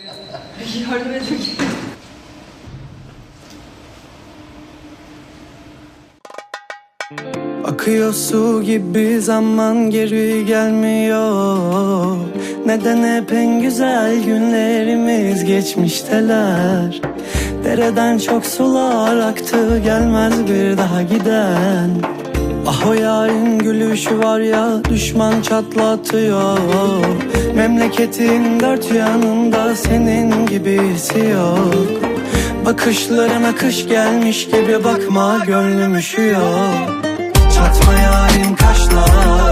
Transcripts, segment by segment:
Yardım edin. Akıyor su gibi zaman geri gelmiyor. Neden hep en güzel günlerimiz geçmişteler? Dereden çok sular aktı gelmez bir daha giden o yarın gülüşü var ya düşman çatlatıyor. Memleketin dört yanında senin gibisi yok. Bakışlarına kış gelmiş gibi bakma gönlüm üşüyor. Çatma yarim kaşlarını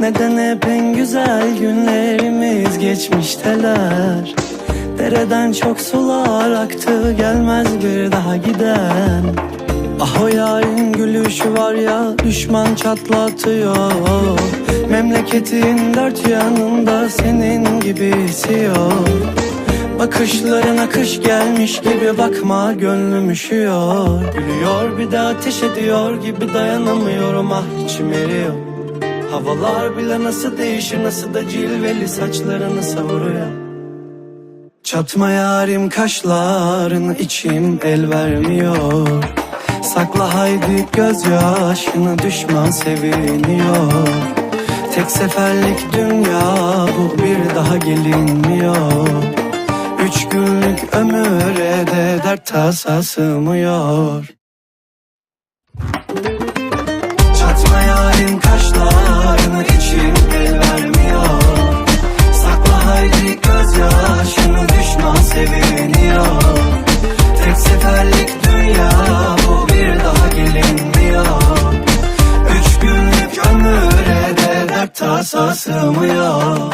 Neden hep en güzel günlerimiz geçmişteler Dereden çok sular aktı gelmez bir daha giden. Ah o yarın gülüşü var ya düşman çatlatıyor. Memleketin dört yanında senin gibisi yok Bakışlarına kış gelmiş gibi bakma gönlüm üşüyor. Gülüyor bir de ateş ediyor gibi dayanamıyorum ah içim eriyor Havalar bile nasıl değişir nasıl da cilveli saçlarını savuruyor. Çatma yarim kaşlarını içim el vermiyor. Sakla haydi gözyaşını düşman seviniyor. Tek seferlik dünya bu bir daha gelinmiyor. Üç günlük ömüre de dert tasa sığmıyor. Çatma yarim kaşlarını Seferlik dünya bu bir daha gelinmiyor. Üç günlük ömüre de dert tasa sığmıyor